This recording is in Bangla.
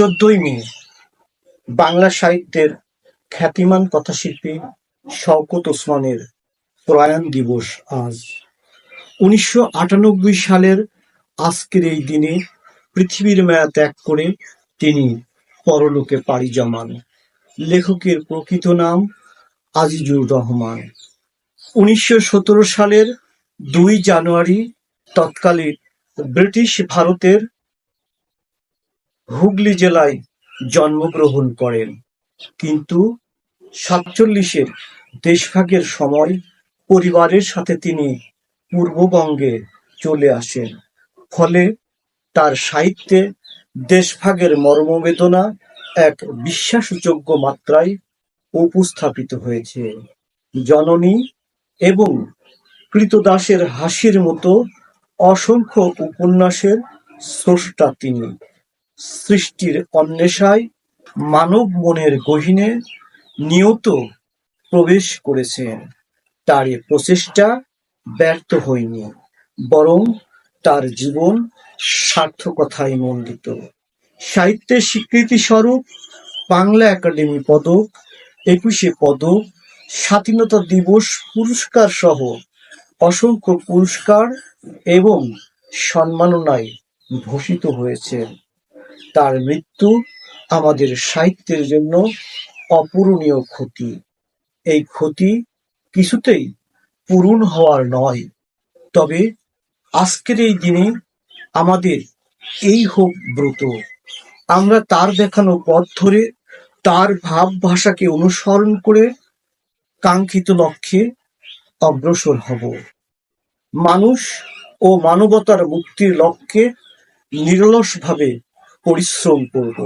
চোদ্দই মে, বাংলা সাহিত্যের খ্যাতিমান কথাশিল্পী শওকত ওসমানের প্রয়াণ দিবস আজ। উনিশশো আটানব্বই সালের আজকের এই দিনে পৃথিবীর মায়া ত্যাগ করে তিনি পরলোকে পাড়ি জমান। লেখকের প্রকৃত নাম আজিজুর রহমান। উনিশশো সতেরো সালের দুই জানুয়ারি তৎকালীন ব্রিটিশ ভারতের হুগলি জেলায় জন্মগ্রহণ করেন। কিন্তু সাতচল্লিশের দেশভাগের সময় পরিবারের সাথে তিনি পূর্ববঙ্গে চলে আসেন। ফলে তার সাহিত্যে দেশভাগের মর্মবেদনা এক বিশ্বাসযোগ্য মাত্রায় উপস্থাপিত হয়েছে। জননী এবং কৃতদাসের হাসির মতো অসংখ্য উপন্যাসের স্রষ্টা তিনি। সৃষ্টির অন্বেষায় মানব মনের গহীনে নিয়ত প্রবেশ করেছেন তার এ প্রচেষ্টা ব্যর্থ হয়নি, বরং তার জীবন সার্থকতায় মণ্ডিত। সাহিত্যের স্বীকৃতি স্বরূপ বাংলা একাডেমি পদক, একুশে পদক, স্বাধীনতা দিবস পুরস্কার সহ অসংখ্য পুরস্কার এবং সম্মাননায় ভূষিত হয়েছেন তার মৃত্যু আমাদের সাহিত্যের জন্য অপূরণীয় ক্ষতি। এই ক্ষতি কিছুতেই পূরণ হওয়ার নয়। তবে আজকের এই দিনে আমাদের এই হোক ব্রত। আমরা তার দেখানো পথ ধরে তার ভাব ভাষাকে অনুসরণ করে কাঙ্ক্ষিত লক্ষ্যে অগ্রসর হব। মানুষ ও মানবতার মুক্তির লক্ষ্যে নিরলসভাবে পরিশ্রম করব